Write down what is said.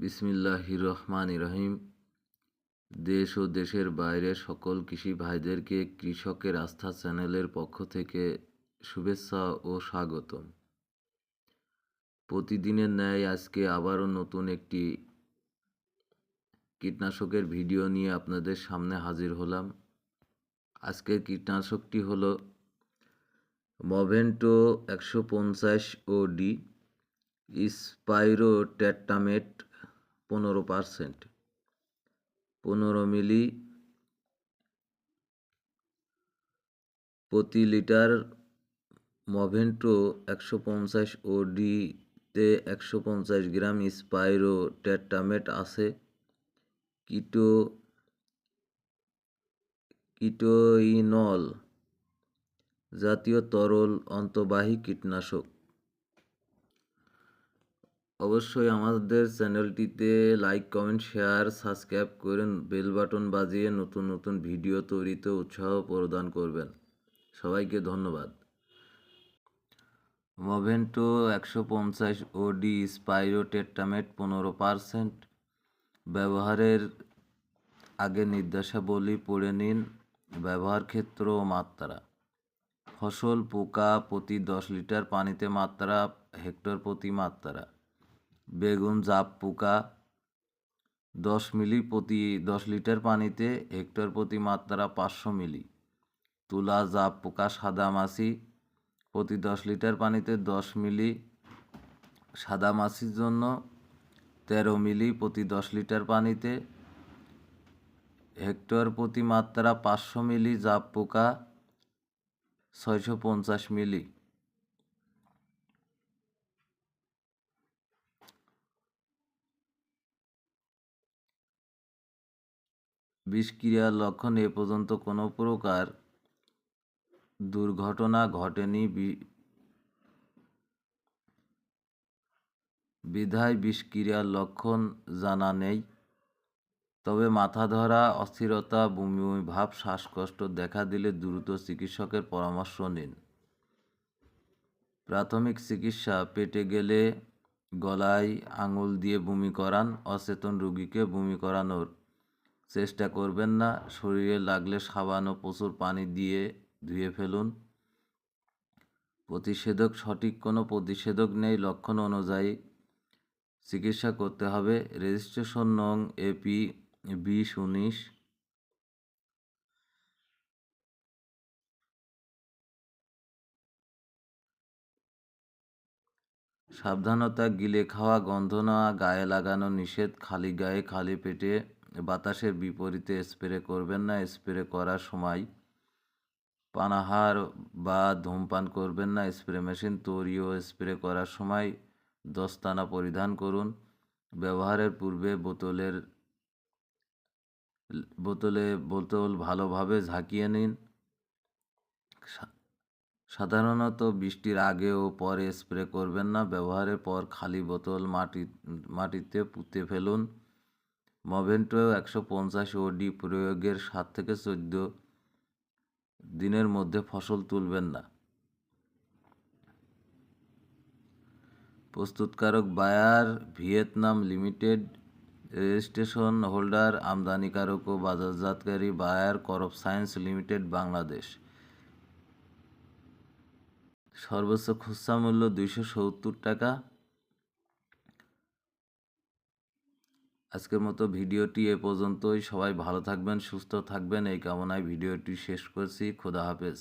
বিসমিল্লাহির রহমান রহিম দেশ ও দেশের বাইরে সকল কৃষি ভাইদেরকে কৃষকের আস্থা চ্যানেলের পক্ষ থেকে শুভেচ্ছা ও স্বাগতম। প্রতিদিনের ন্যায় আজকে আবারও নতুন একটি কীটনাশকের ভিডিও নিয়ে আপনাদের সামনে হাজির হলাম। আজকের কীটনাশকটি হলো মভেন্টো একশো পঞ্চাশ ও ডি স্পাইরো ট্যাটামেট পনেরো পারসেন্ট। পনেরো মিলি প্রতি লিটার মভেন্টো একশো পঞ্চাশ ও ডিতে একশো পঞ্চাশ গ্রাম স্পাইরো ট্যাটামেট আছে। কিটো, কিটোইনল জাতীয় তরল অন্তবাহী কীটনাশক। অবশ্যই আমাদের চ্যানেলটিতে লাইক, কমেন্ট, শেয়ার, সাবস্ক্রাইব করেন বেল বাটন বাজিয়ে নতুন নতুন ভিডিও তৈরিতে উৎসাহ প্রদান করবেন। সবাইকে ধন্যবাদ। মভেন্টো একশো পঞ্চাশ ওডি স্পাইরো টেট্টামেট পনেরো পারসেন্ট ব্যবহারের আগে নির্দেশাবলী পড়ে নিন। ব্যবহার ক্ষেত্র ও মাত্রা। ফসল, পোকা প্রতি দশ লিটার পানিতে মাত্রা, হেক্টর প্রতি মাত্রা। বেগুন জাপ পোকা, দশ মিলি প্রতি, দশ লিটার পানিতে হেক্টর প্রতি মাত্রা পাঁচশো মিলি। তুলা জাপ পোকা, সাদা মাছি প্রতি দশ লিটার পানিতে দশ মিলি। সাদা মাছির জন্য তেরো মিলি প্রতি দশ লিটার পানিতে হেক্টর প্রতি মাত্রা পাঁচশো মিলি জাপ পোকা ছয়শো পঞ্চাশ মিলি। বিষক্রিয়ার লক্ষণ এ পর্যন্ত কোনো প্রকার দুর্ঘটনা ঘটেনি। বিধায় বিষক্রিয়ার লক্ষণ জানা নেই। তবে মাথা ধরা, অস্থিরতা, বমি বমি, ভাব, শ্বাসকষ্ট দেখা দিলে দ্রুত চিকিৎসকের পরামর্শ নিন। প্রাথমিক চিকিৎসা, পেটে গেলে গলায় আঙুল দিয়ে বমি করান, অচেতন রোগীকে বমি করানোর চেষ্টা করবেন না, শরীরে লাগলে সাবান ও প্রচুর পানি দিয়ে ধুয়ে ফেলুন। প্রতিষেধক, সঠিক কোনো প্রতিষেধক নেই, লক্ষণ অনুযায়ী চিকিৎসা করতে হবে। রেজিস্ট্রেশন নং এপি বিশ উনিশ। সাবধানতা, গিলে খাওয়া, গন্ধ নেওয়া, গায়ে লাগানো নিষেধ, খালি গায়ে, খালি পেটে বাতাসের বিপরীতে স্প্রে করবেন না স্প্রে করার সময় পানাহার বা ধূমপান করবেন না স্প্রে মেশিন তৈরি ও স্প্রে করার সময় দস্তানা পরিধান করুন। ব্যবহারের পূর্বে বোতলের, বোতলে বোতল ভালোভাবে ঝাঁকিয়ে নিন। সাধারণত বৃষ্টির আগে ও পরে স্প্রে করবেন না, ব্যবহারের পর খালি বোতল মাটি, মাটিতে পুঁতে ফেলুন। মভেন্টো একশো পঞ্চাশ ওডি প্রয়োগের সাত থেকে চোদ্দ দিনের মধ্যে ফসল তুলবেন না। প্রস্তুতকারক Bayer Vietnam limited registration holder, আমদানিকারক ও বাজারজাতকারী Bayer crop science limited, Bangladesh. সর্বোচ্চ খুচরা মূল্য দুইশো সত্তর টাকা। আজকের মতো ভিডিওটি এ পর্যন্তই। সবাই ভালো থাকবেন, সুস্থ থাকবেন। এই কামনায় ভিডিওটি শেষ করছি। খোদা হাফেজ।